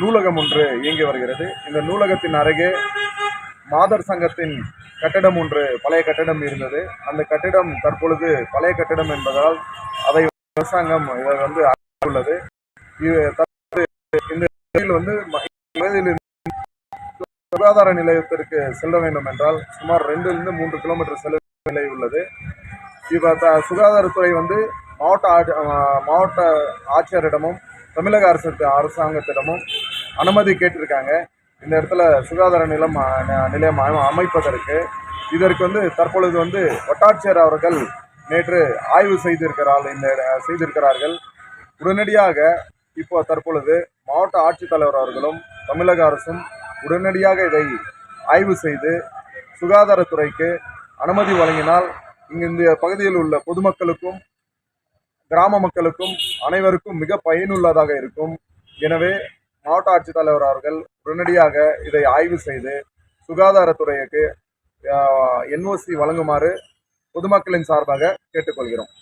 நூலகம் ஒன்று இயங்கி வருகிறது. இந்த நூலகத்தின் அருகே மாதர் சங்கத்தின் கட்டடம் ஒன்று பழைய கட்டடம் இருந்தது. அந்த கட்டிடம் தற்பொழுது பழைய கட்டிடம் என்பதால் அதை அரசாங்கம் இதை வந்து உள்ளது. இது இந்த வந்து சுகாதார நிலையத்திற்கு செல்ல வேண்டும் என்றால் சுமார் ரெண்டிலிருந்து மூன்று கிலோமீட்டர் செல்ல நிலை உள்ளது. இப்போ த- சுகாதாரத்துறை வந்து மாவட்ட ஆட்சி- மாவட்ட ஆட்சியரிடமும் தமிழக அரசு அரசாங்கத்திடமும் அனுமதி கேட்டிருக்காங்க. இந்த இடத்துல சுகாதார நிலம் ந- நிலையம் அமை- அமைப்பதற்கு இதற்கு வந்து தற்பொழுது வந்து வட்டாட்சியர் அவர்கள் நேற்று ஆய்வு செய்திருக்கிறார்கள் இந்த செய்திருக்கிறார்கள். உடனடியாக இப்போ தற்பொழுது மாவட்ட ஆட்சித்தலைவர் அவர்களும் தமிழக அரசும் உடனடியாக இதை ஆய்வு செய்து சுகாதாரத்துறைக்கு அனுமதி வழங்கினால் இங்கு இந்த பகுதியில் உள்ள பொதுமக்களுக்கும் கிராம மக்களுக்கும் அனைவருக்கும் மிக பயனுள்ளதாக இருக்கும். எனவே மாவட்ட ஆட்சித்தலைவர் அவர்கள் உடனடியாக இதை ஆய்வு செய்து சுகாதாரத்துறைக்கு என்ஓசி வழங்குமாறு பொதுமக்களின் சார்பாக கேட்டுக்கொள்கிறோம்.